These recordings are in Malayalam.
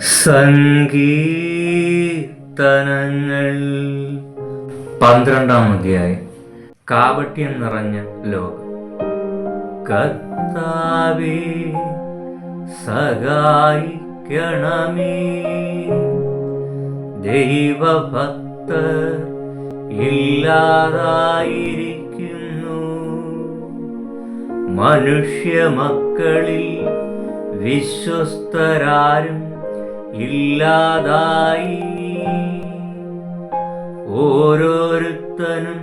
സങ്കീർത്തനങ്ങൾ പന്ത്രണ്ടാം അധ്യായം. കാപട്യം നിറഞ്ഞ ലോകം. കർത്താവേ സഹായിക്കണമേ. ദൈവഭക്തർ ഇല്ലാതായിരിക്കുന്നു. മനുഷ്യ മക്കളിൽ വിശ്വസ്തരാരും ഇല്ലാതായി. ഓരോരുത്തനും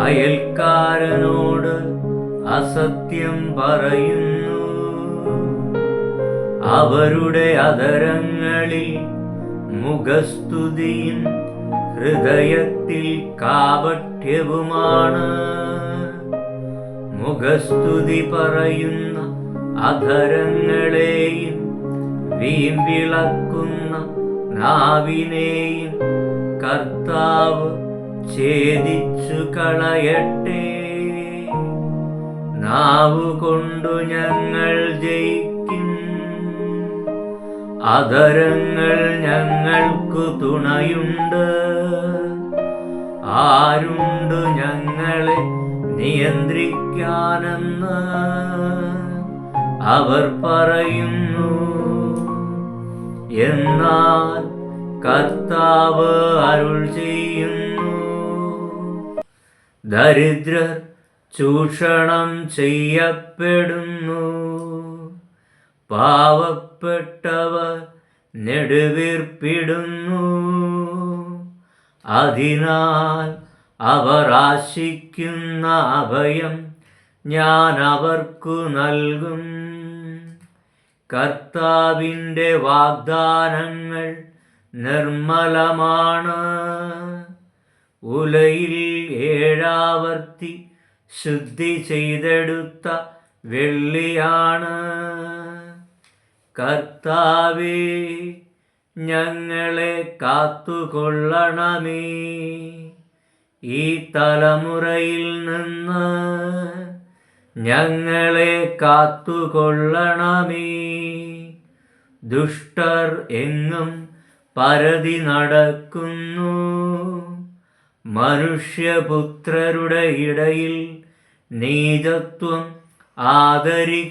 അയൽക്കാരനോട് അസത്യം പറയുന്നു. അവരുടെ അതരങ്ങളിൽ മുഖസ്തുതിയും ഹൃദയത്തിൽ കാപഠ്യവുമാണ് മുഖസ്തുതി പറയുന്ന അധരങ്ങളെയും വീമ്പിളക്കുന്ന നാവിനെയും കർത്താവ് ഛേദിച്ചു കളയട്ടെ. നാവ് കൊണ്ടു ഞങ്ങൾ ജയിക്കും. അതരങ്ങൾ ഞങ്ങൾക്കു തുണയുണ്ട്. ആരുണ്ട് ഞങ്ങളെ നിയന്ത്രിക്കാനെന്ന്? അവർ പറയുന്നു എന്നാൽ കർത്താവ് അരുൾ ചെയ്യുന്നു. ദരിദ്രർ ചൂഷണം ചെയ്യപ്പെടുന്നു. പാവപ്പെട്ടവർ നെടുവീർപ്പിടുന്നു. അതിനാൽ അവർ ആശിക്കുന്ന അഭയം ഞാൻ അവർക്കു നൽകും. കർത്താവിന്റെ വാഗ്ദാനങ്ങൾ നിർമ്മലമാണ്. ഉലയിൽ ഏഴാവർത്തി ശുദ്ധി ചെയ്തെടുത്ത വെള്ളിയാണ്. കർത്താവേ ഞങ്ങളെ കാത്തുകൊള്ളണമേ. ഈ തലമുറയിൽ നിന്ന് ഞങ്ങളെ കാത്തുകൊള്ളണമേ. ദുഷ്ടർ എങ്ങും പരതി നടക്കുന്നു. മനുഷ്യപുത്രരുടെ ഇടയിൽ നീതത്വം ആദരിക്കപ്പെടുന്നു.